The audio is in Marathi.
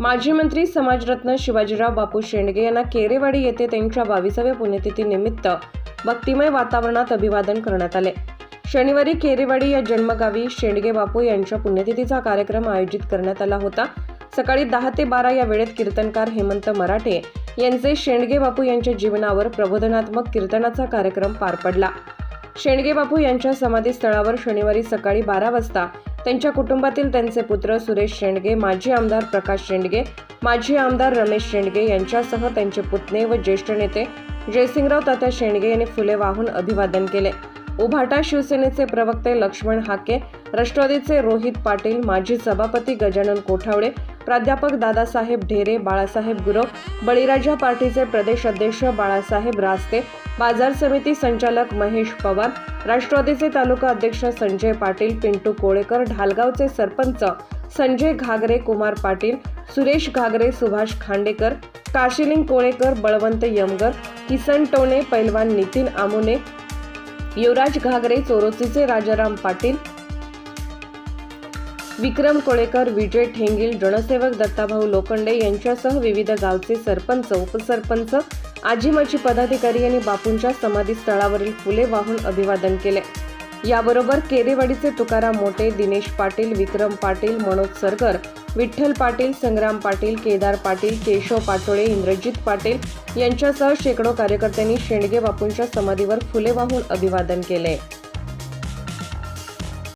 माजी मंत्री समाजरत्न शिवाजीराव बापू शेंडगे यांना केरेवाडी येथे त्यांच्या बावीसाव्या पुण्यतिथीनिमित्त भक्तिमय वातावरणात अभिवादन करण्यात आले. शनिवारी केरेवाडी या जन्मगावी शेंडगे बापू यांच्या पुण्यतिथीचा कार्यक्रम आयोजित करण्यात आला होता. सकाळी दहा ते बारा या वेळेत कीर्तनकार हेमंत मराठे यांचे शेंडगे बापू यांच्या जीवनावर प्रबोधनात्मक कीर्तनाचा कार्यक्रम पार पडला. शेंडगे बापू यांच्या समाधीस्थळावर शनिवारी सकाळी बारा वाजता त्यांच्या कुटुंबातील त्यांचे पुत्र सुरेश शेंडगे माजी आमदार प्रकाश शेंडगे माजी आमदार रमेश शेंडगे यांच्यासह त्यांचे पुतणे व ज्येष्ठ नेते जयसिंगराव तात्या शेंडगे यांनी फुले वाहून अभिवादन केले. उभाटा शिवसेनेचे प्रवक्ते लक्ष्मण हाके राष्ट्रवादीचे रोहित पाटील माजी सभापती गजानन कोठावडे प्राध्यापक दादासाहेब ढेरे बाळासाहेब गुरव बळीराजा पार्टीचे प्रदेश अध्यक्ष बाळासाहेब रास्ते बाजार समिती संचालक महेश पवार राष्ट्रवादीचे तालुका अध्यक्ष संजय पाटील पिंटू कोळेकर ढालगावचे सरपंच संजय घागरे कुमार पाटील सुरेश घागरे सुभाष खांडेकर काशिलिंग कोळेकर बळवंत यमगर किसन टोणे पैलवान नितीन आमुने युवराज घागरे चोरोसीचे राजाराम पाटील विक्रम कोळेकर विजय ठेंगील जनसेवक दत्ताभाऊ लोखंडे यांच्यासह विविध गावचे सरपंच उपसरपंच आजीमाजी पदाधिकारी यांनी बापूंच्या समाधीस्थळावरील फुले वाहून अभिवादन केले. याबरोबर केरेवाडीचे तुकाराम मोठे दिनेश पाटील विक्रम पाटील मनोज सरगर विठ्ठल पाटील संग्राम पाटील केदार पाटील केशव पाटोळे इंद्रजित पाटील यांच्यासह शेकडो कार्यकर्त्यांनी शेंडगे बापूंच्या समाधीवर फुले वाहून अभिवादन केले.